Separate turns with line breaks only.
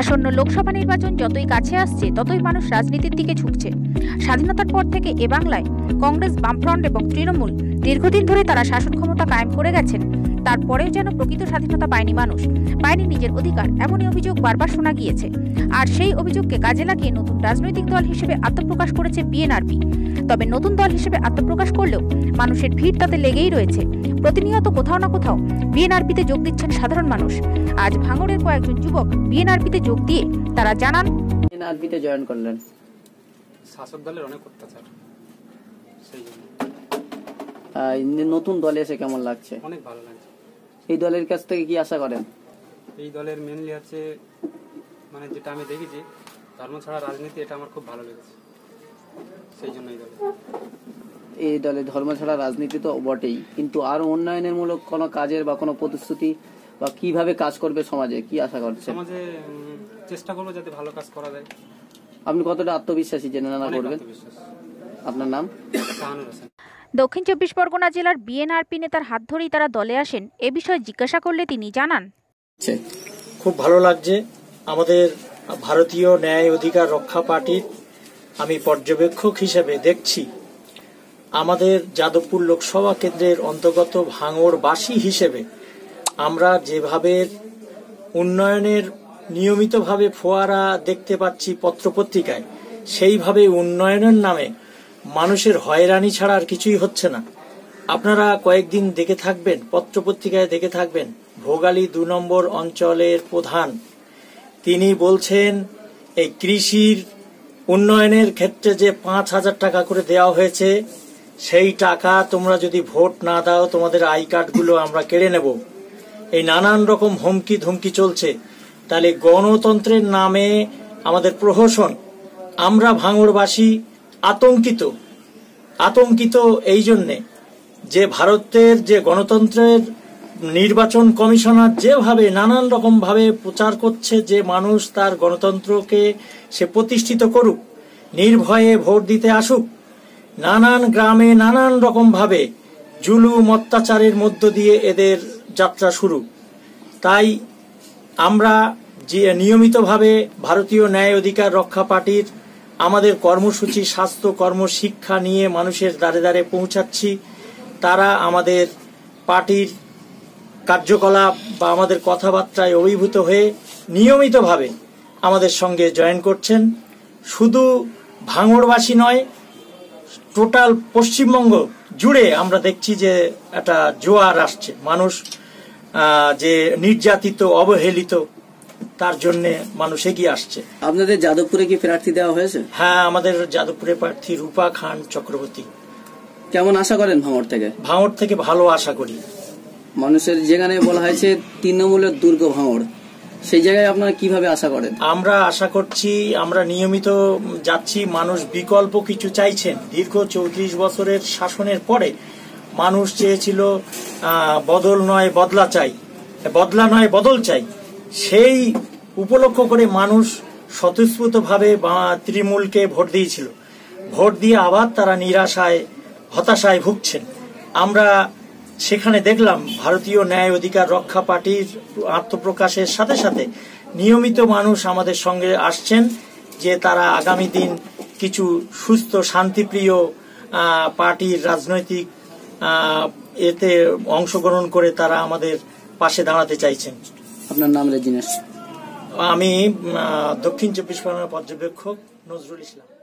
আসন্ন লোকসভা নির্বাচন যতই কাছে আসছে, ততই মানুষ রাজনীতির দিকে ঝুঁকছে। স্বাধীনতার পর থেকে এ বাংলায় কংগ্রেস, বামফ্রন্ট এবং তৃণমূল দীর্ঘদিন ধরে তারা শাসন ক্ষমতা কায়েম করে গেছেন। তারপরেও যেন প্রকৃত স্বাধীনতা পায়নি মানুষ, পায়নি নিজের অধিকার, এমনই অভিযোগ বারবার শোনা গিয়েছে। আর সেই অভিযোগকে কাজে লাগিয়ে নতুন রাজনৈতিক দল হিসেবে আত্মপ্রকাশ করেছে বিএনআরপি। তবে নতুন দল হিসেবে আত্মপ্রকাশ করলেও মানুষের ভিড় তাতে লেগেই রয়েছে। প্রতিনিয়ত কোথাও না কোথাও বিএনআরপিতে যোগ দিচ্ছেন সাধারণ মানুষ। আজ ভাঙড়ের কয়েকজন যুবক বিএনআরপিতে যোগ দিয়ে তারা জানান।
এনআরপিতে জয়েন করলেন।
শাসক দলের অনেক অত্যাচার। সেই জন্য।
নতুন দলে এসে কেমন লাগছে?
অনেক ভালো লাগছে।
এই দলের কাছ থেকে কি আশা করেন?
এই দলের মেনলি হচ্ছে মানে যেটা আমি দেখেছি ধর্ম ছাড়া রাজনীতি এটা আমার খুব ভালো লেগেছে। সেই জন্য এই দল।
এই দলে ধর্ম ছাড়া রাজনীতি তো বটেই কিন্তু আরও উন্নয়নের মূলক কোনো কাজের বা কোনো প্রতিশ্রুতি বা কীভাবে কাজ করবে সমাজে? কি আশা করছেন?
সমাজে চেষ্টা করব যাতে ভালো কাজ করা যায়।
আপনি কতটা আত্মবিশ্বাসী জেনে
অনেক
করবেন? আপনার নাম?
শাহানুর হোসেন।
দক্ষিণ চব্বিশ পরগনা জেলার বিএনআরপি নেতার হাত ধরেই তারা দলে আসেন। এ বিষয়ে জিজ্ঞাসা করলে তিনি জানান।
খুব ভালো লাগছে। আমাদের ভারতীয় ন্যায় অধিকার রক্ষা পার্টির আমি পর্যবেক্ষক হিসেবে দেখছি। আমাদের যাদবপুর লোকসভা কেন্দ্রের অন্তর্গত ভাঙড়বাসী হিসেবে আমরা যেভাবে উন্নয়নের নিয়মিতভাবে ফোয়ারা দেখতে পাচ্ছি পত্রপত্রিকায়, সেইভাবে উন্নয়নের নামে মানুষের হয়রানি ছাড়া আর কিছুই হচ্ছে না। আপনারা কয়েকদিন দেখে থাকবেন, পত্রপত্রিকায় দেখে থাকবেন, ভোগালী দু নম্বর অঞ্চলের প্রধান। তিনি বলছেন, এই কৃষির উন্নয়নের ক্ষেত্রে যে পাঁচ হাজার টাকা করে দেওয়া হয়েছে, সেই টাকা তোমরা যদি ভোট না দাও, তোমাদের আই কার্ডগুলো আমরা কেড়ে নেব। এই নানান রকম হুমকি ধুমকি চলছে। তাহলে গণতন্ত্রের নামে আমাদের প্রহসন, আমরা ভাঙড়বাসী আতঙ্কিত। আতঙ্কিত এই জন্যে যে ভারতের যে গণতন্ত্রের নির্বাচন কমিশনার যেভাবে নানান রকম ভাবে প্রচার করছে যে মানুষ তার গণতন্ত্রকে সে প্রতিষ্ঠিত করুক, নির্ভয়ে ভোট দিতে আসুক, নানান গ্রামে নানান রকম ভাবে জুলুম, অত্যাচারের মধ্য দিয়ে এদের যাত্রা শুরু। তাই আমরা যে নিয়মিতভাবে ভারতীয় ন্যায় অধিকার রক্ষা পার্টির আমাদের কর্মসূচি, স্বাস্থ্য কর্মশিক্ষা নিয়ে মানুষের দ্বারে দ্বারে পৌঁছাচ্ছি, তারা আমাদের পার্টির কার্যকলাপ বা আমাদের কথাবার্তায় অভিভূত হয়ে নিয়মিতভাবে আমাদের সঙ্গে জয়েন করছেন। শুধু ভাঙড়বাসী নয়, টোটাল পশ্চিমবঙ্গ জুড়ে আমরা দেখছি যে একটা জোয়ার আসছে। মানুষ যে নির্যাতিত অবহেলিত তার জন্য মানুষ এগিয়ে আসছে।
আপনাদের যাদবপুরে কি প্রার্থী দেওয়া হয়েছে?
হ্যাঁ আমাদের যাদবপুরে প্রার্থী রূপা খান চক্রবর্তী।
কেমন আশা করেন ভাঙড় থেকে?
ভাঙড় থেকে ভালো আশা করি।
মানুষের যেখানে বলা হয়েছে তৃণমূলের দুর্গ ভাঙড় সেই জায়গায় আপনারা কীভাবে আশা করেন?
আমরা আশা করছি আমরা নিয়মিত যাচ্ছি মানুষ বিকল্প কিছু চাইছেন। দীর্ঘ চৌত্রিশ বছরের শাসনের পরে মানুষ চেয়েছিল বদল নয়, বদলা চাই। বদলা নয়, বদল চাই। সেই উপলক্ষ করে মানুষ স্বতঃস্ফূর্তভাবে তৃণমূলকে ভোট দিয়েছিল। ভোট দিয়ে আবার তারা নিরাশায়, হতাশায় ভুগছেন। আমরা সেখানে দেখলাম, ভারতীয় ন্যায় অধিকার রক্ষা পার্টির আত্মপ্রকাশের সাথে সাথে নিয়মিত মানুষ আমাদের সঙ্গে আসছেন যে তারা আগামী দিন কিছু সুস্থ, শান্তিপ্রিয় পার্টির রাজনৈতিক এতে অংশগ্রহণ করে তারা আমাদের পাশে দাঁড়াতে চাইছেন।
আপনার নাম রেজিনেশ
আমি দক্ষিণ চব্বিশ পরগনার পর্যবেক্ষক নজরুল ইসলাম।